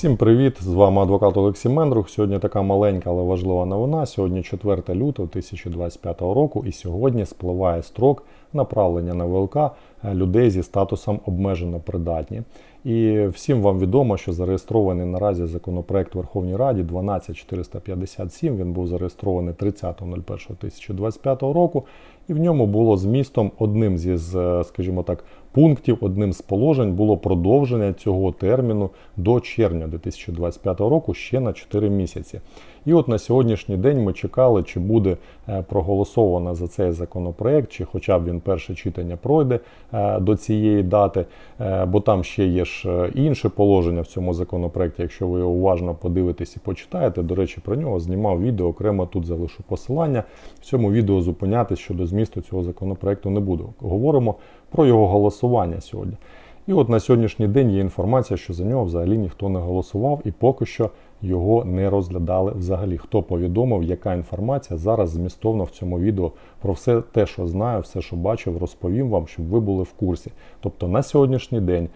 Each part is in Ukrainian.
Всім привіт! З вами адвокат Олексій Мендрух. Сьогодні така маленька, але важлива новина. Сьогодні 4 лютого 2025 року, і сьогодні спливає строк направлення на ВЛК е, людей зі статусом обмежено придатні. І всім вам відомо, що зареєстрований наразі законопроект Верховній Раді 12457. Він був зареєстрований 30.01.2025 року, і в ньому було змістом одним зі, скажімо так, пунктів, одним з положень було продовження цього терміну до червня 2025 року ще на 4 місяці. І от на сьогоднішній день ми чекали, чи буде е, проголосовано за цей законопроект, чи хоча б він перше читання пройде е, до цієї дати, е, бо там ще є ж інше положення в цьому законопроекті. Якщо ви його уважно подивитесь і почитаєте, до речі, про нього знімав відео, окремо тут залишу посилання. В цьому відео зупинятись щодо змісту цього законопроекту не буду. Говоримо про його голосування сьогодні. І от на сьогоднішній день є інформація, що за нього взагалі ніхто не голосував, і поки що його не розглядали взагалі. Хто повідомив, яка інформація зараз змістовно в цьому відео про все те, що знаю, все, що бачив, розповім вам, щоб ви були в курсі. Тобто на сьогоднішній день,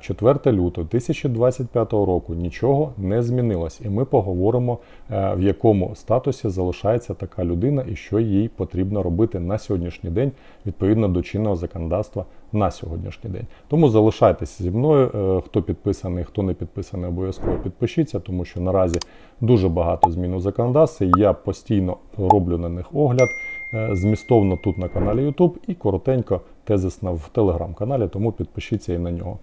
4 е, лютого 2025 року, нічого не змінилось, і ми поговоримо, е, в якому статусі залишається така людина і що їй потрібно робити на сьогоднішній день відповідно до чинного законодавства на сьогоднішній день. Тому залишайтеся зі мною. Е, хто підписаний, хто не підписаний, обов'язково підпишіться, тому що наразі дуже багато змін у законодавстві. Я постійно роблю на них огляд. Е, змістовно тут на каналі YouTube і коротенько тезисно в телеграм-каналі, тому підпишіться і на нього.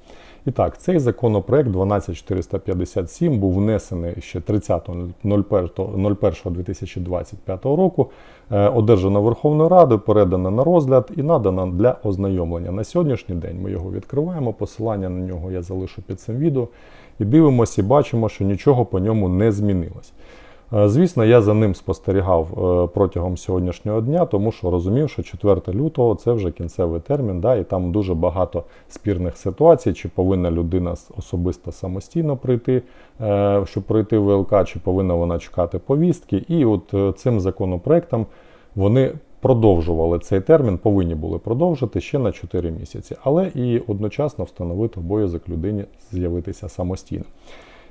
І так, цей законопроект 12457 був внесений ще 30.01.2025 року, е, одержано Верховною Радою, передано на розгляд і надано для ознайомлення. На сьогоднішній день ми його відкриваємо. Посилання на нього я залишу під цим відео. І дивимося і бачимо, що нічого по ньому не змінилось. Е, звісно, я за ним спостерігав е, протягом сьогоднішнього дня, тому що розумів, що 4 лютого це вже кінцевий термін, да, і там дуже багато спірних ситуацій, чи повинна людина особисто самостійно прийти, е, щоб пройти ВЛК, чи повинна вона чекати повістки. І от цим законопроектом вони продовжували цей термін, повинні були продовжити ще на 4 місяці, але і одночасно встановити обов'язок людині з'явитися самостійно.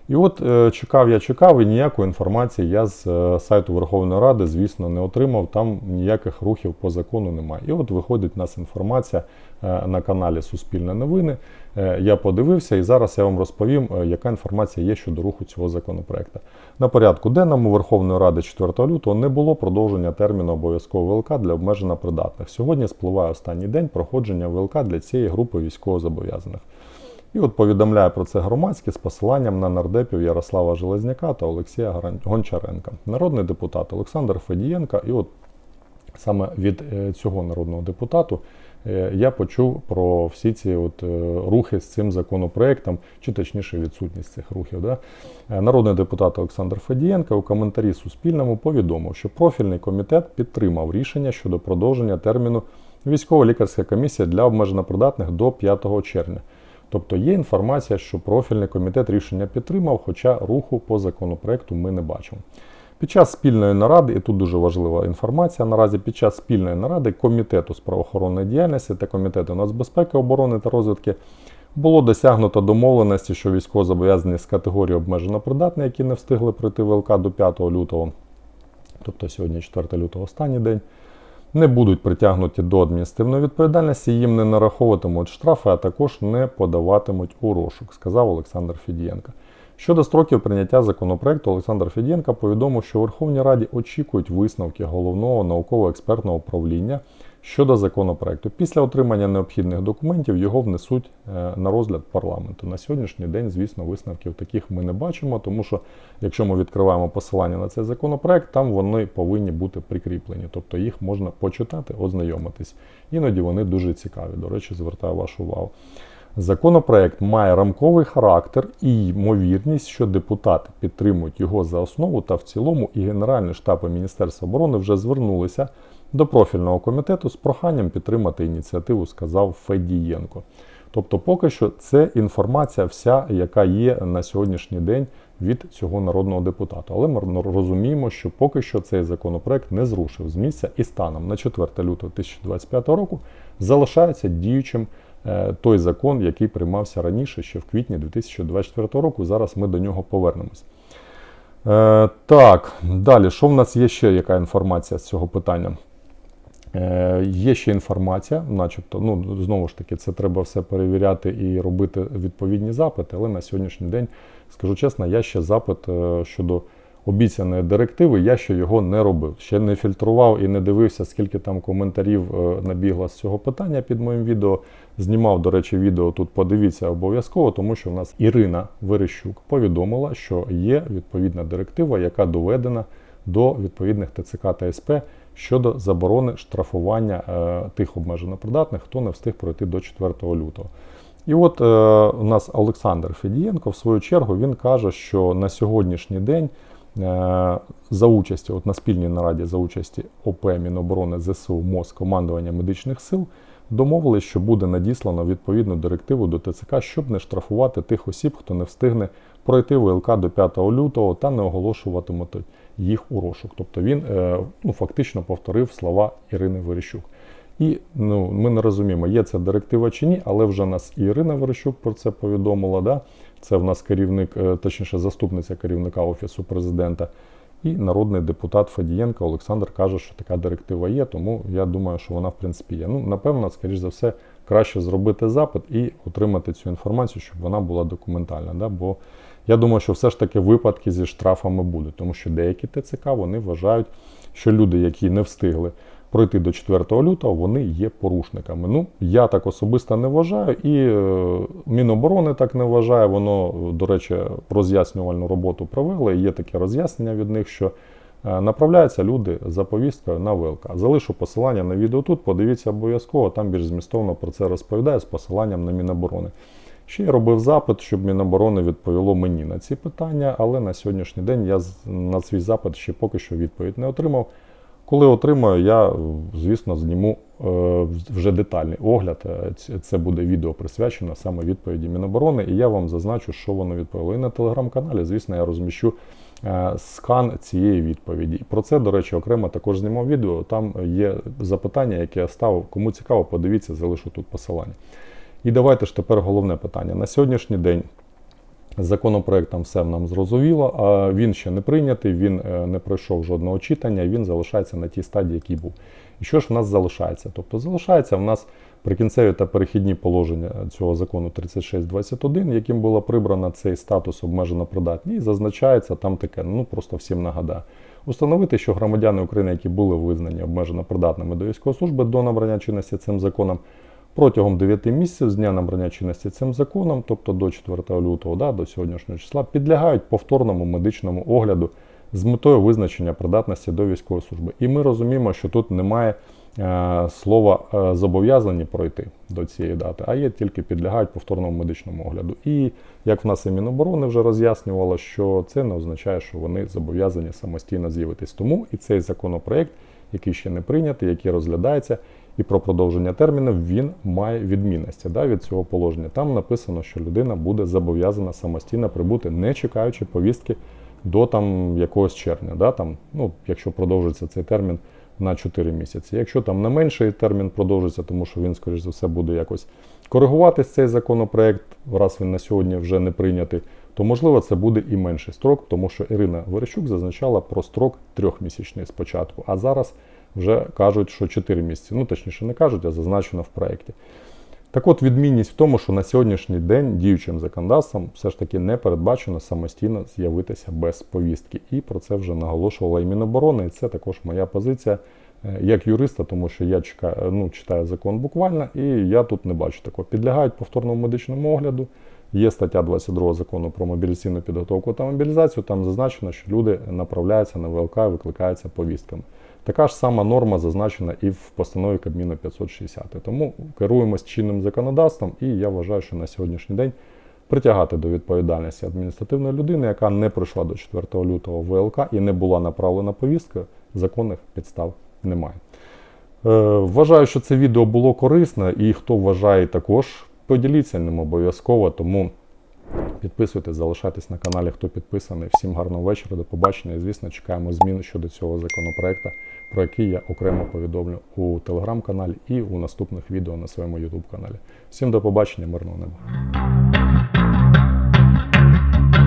І от е, чекав я чекав, і ніякої інформації я з е, сайту Верховної Ради, звісно, не отримав. Там ніяких рухів по закону немає. І от виходить у нас інформація е, на каналі Суспільне новини. Я подивився і зараз я вам розповім, яка інформація є щодо руху цього законопроекту. На порядку денному Верховної Ради 4 лютого не було продовження терміну обов'язкового ВЛК для обмежено придатних. Сьогодні спливає останній день проходження ВЛК для цієї групи військовозобов'язаних. І от повідомляє про це громадське з посиланням на нардепів Ярослава Железняка та Олексія Гончаренка. Народний депутат Олександр Федієнка. І от саме від е, цього народного депутату е, я почув про всі ці от е, рухи з цим законопроектом, чи точніше відсутність цих рухів. Да? Народний депутат Олександр Федієнка у коментарі Суспільному повідомив, що профільний комітет підтримав рішення щодо продовження терміну військово-лікарська комісія для обмежено придатних до 5 червня. Тобто є інформація, що профільний комітет рішення підтримав, хоча руху по законопроекту ми не бачимо. Під час спільної наради, і тут дуже важлива інформація, наразі під час спільної наради Комітету з правоохоронної діяльності та Комітету нацбезпеки, оборони та розвідки було досягнуто домовленості, що військовозобов'язані з категорії обмежено придатні, які не встигли пройти ВЛК до 5 лютого, тобто сьогодні 4 лютого останній день не будуть притягнуті до адміністративної відповідальності, їм не нараховуватимуть штрафи, а також не подаватимуть у розшук, сказав Олександр Фідієнко. Щодо строків прийняття законопроекту, Олександр Фідієнко повідомив, що у Верховній Раді очікують висновки головного науково-експертного управління щодо законопроекту. Після отримання необхідних документів його внесуть е, на розгляд парламенту. На сьогоднішній день, звісно, висновків таких ми не бачимо, тому що якщо ми відкриваємо посилання на цей законопроект, там вони повинні бути прикріплені, тобто їх можна почитати, ознайомитись. Іноді вони дуже цікаві. До речі, звертаю вашу увагу. Законопроект має рамковий характер і ймовірність, що депутати підтримують його за основу та в цілому, і Генеральний штаб і Міністерство оборони вже звернулися до профільного комітету з проханням підтримати ініціативу, сказав Федієнко. Тобто, поки що це інформація, вся, яка є на сьогоднішній день від цього народного депутата. Але ми розуміємо, що поки що цей законопроект не зрушив з місця і станом на 4 лютого 2025 року залишається діючим е, той закон, який приймався раніше, ще в квітні 2024 року. Зараз ми до нього повернемось. Е, так, далі, що в нас є ще яка інформація з цього питання? Е, є ще інформація, начебто, ну знову ж таки, це треба все перевіряти і робити відповідні запити. Але на сьогоднішній день, скажу чесно, я ще запит е, щодо обіцяної директиви, я ще його не робив. Ще не фільтрував і не дивився, скільки там коментарів е, набігло з цього питання під моїм відео. Знімав, до речі, відео тут подивіться обов'язково, тому що в нас Ірина Верещук повідомила, що є відповідна директива, яка доведена до відповідних ТЦК та СП щодо заборони штрафування е, тих обмежено придатних, хто не встиг пройти до 4 лютого. І от е, у нас Олександр Федієнко, в свою чергу, він каже, що на сьогоднішній день е, за участі, от на спільній нараді за участі ОП Міноборони ЗСУ МОЗ командування медичних сил домовились, що буде надіслано відповідну директиву до ТЦК, щоб не штрафувати тих осіб, хто не встигне пройти ВЛК до 5 лютого та не оголошуватимуть їх у розшук. Тобто він е, ну, фактично повторив слова Ірини Верещук. І ну, ми не розуміємо, є ця директива чи ні, але вже нас і Ірина Верещук про це повідомила. Да? Це в нас керівник, е, точніше, заступниця керівника Офісу президента. І народний депутат Федієнко Олександр каже, що така директива є, тому я думаю, що вона в принципі є. Ну, напевно, скоріш за все, краще зробити запит і отримати цю інформацію, щоб вона була документальна. Да? Бо я думаю, що все ж таки випадки зі штрафами будуть, тому що деякі ТЦК вони вважають, що люди, які не встигли пройти до 4 лютого, вони є порушниками. Ну, я так особисто не вважаю, і е, Міноборони так не вважає. Воно, до речі, роз'яснювальну роботу провело. І є таке роз'яснення від них, що е, направляються люди за повісткою на ВЛК. Залишу посилання на відео тут, подивіться обов'язково, там більш змістовно про це розповідає з посиланням на Міноборони. Ще я робив запит, щоб Міноборони відповіло мені на ці питання, але на сьогоднішній день я на свій запит ще поки що відповідь не отримав. Коли отримаю, я, звісно, зніму е, вже детальний огляд. Е, це буде відео присвячено саме відповіді Міноборони, і я вам зазначу, що воно відповіло. І на телеграм-каналі, звісно, я розміщу е, скан цієї відповіді. Про це, до речі, окремо також знімав відео. Там є запитання, яке я ставив. Кому цікаво, подивіться, залишу тут посилання. І давайте ж тепер головне питання. На сьогоднішній день з законопроектом все нам зрозуміло, а він ще не прийнятий, він е, не пройшов жодного читання, він залишається на тій стадії, який був. І що ж в нас залишається? Тобто залишається в нас прикінцеві та перехідні положення цього закону 3621, яким було прибрано цей статус обмежено придатні, і зазначається там таке, ну просто всім нагадаю. Установити, що громадяни України, які були визнані обмежено придатними до військової служби до набрання чинності цим законом, протягом 9 місяців з дня набрання чинності цим законом, тобто до 4 лютого, да, до сьогоднішнього числа, підлягають повторному медичному огляду з метою визначення придатності до військової служби. І ми розуміємо, що тут немає е, слова е, зобов'язані пройти до цієї дати, а є тільки підлягають повторному медичному огляду. І як в нас і Міноборони вже роз'яснювало, що це не означає, що вони зобов'язані самостійно з'явитись. Тому і цей законопроект, який ще не прийнятий, який розглядається і про продовження термінів він має відмінності да, від цього положення. Там написано, що людина буде зобов'язана самостійно прибути, не чекаючи повістки до там якогось червня. Да, там, ну, Якщо продовжиться цей термін на 4 місяці. Якщо там на менший термін продовжиться, тому що він, скоріш за все, буде якось коригуватись цей законопроект, раз він на сьогодні вже не прийнятий, то можливо це буде і менший строк, тому що Ірина Верещук зазначала про строк трьохмісячний спочатку. А зараз вже кажуть, що 4 місяці. Ну, точніше, не кажуть, а зазначено в проєкті. Так от, відмінність в тому, що на сьогоднішній день діючим законодавством все ж таки не передбачено самостійно з'явитися без повістки. І про це вже наголошувала і Міноборони, і це також моя позиція е, як юриста, тому що я чекаю, ну, читаю закон буквально, і я тут не бачу такого. Підлягають повторному медичному огляду. Є стаття 22 закону про мобілізаційну підготовку та мобілізацію. Там зазначено, що люди направляються на ВЛК і викликаються повістками. Така ж сама норма зазначена і в постанові Кабміну 560. Тому керуємось чинним законодавством, і я вважаю, що на сьогоднішній день притягати до відповідальності адміністративної людини, яка не пройшла до 4 лютого ВЛК і не була направлена повістка, законних підстав немає. Е, вважаю, що це відео було корисне, і хто вважає також, поділіться ним обов'язково. Тому підписуйтесь, залишайтесь на каналі, хто підписаний. Всім гарного вечора, до побачення. І звісно, чекаємо змін щодо цього законопроекту про який я окремо повідомлю у телеграм-каналі і у наступних відео на своєму ютуб каналі. Всім до побачення, мирного неба.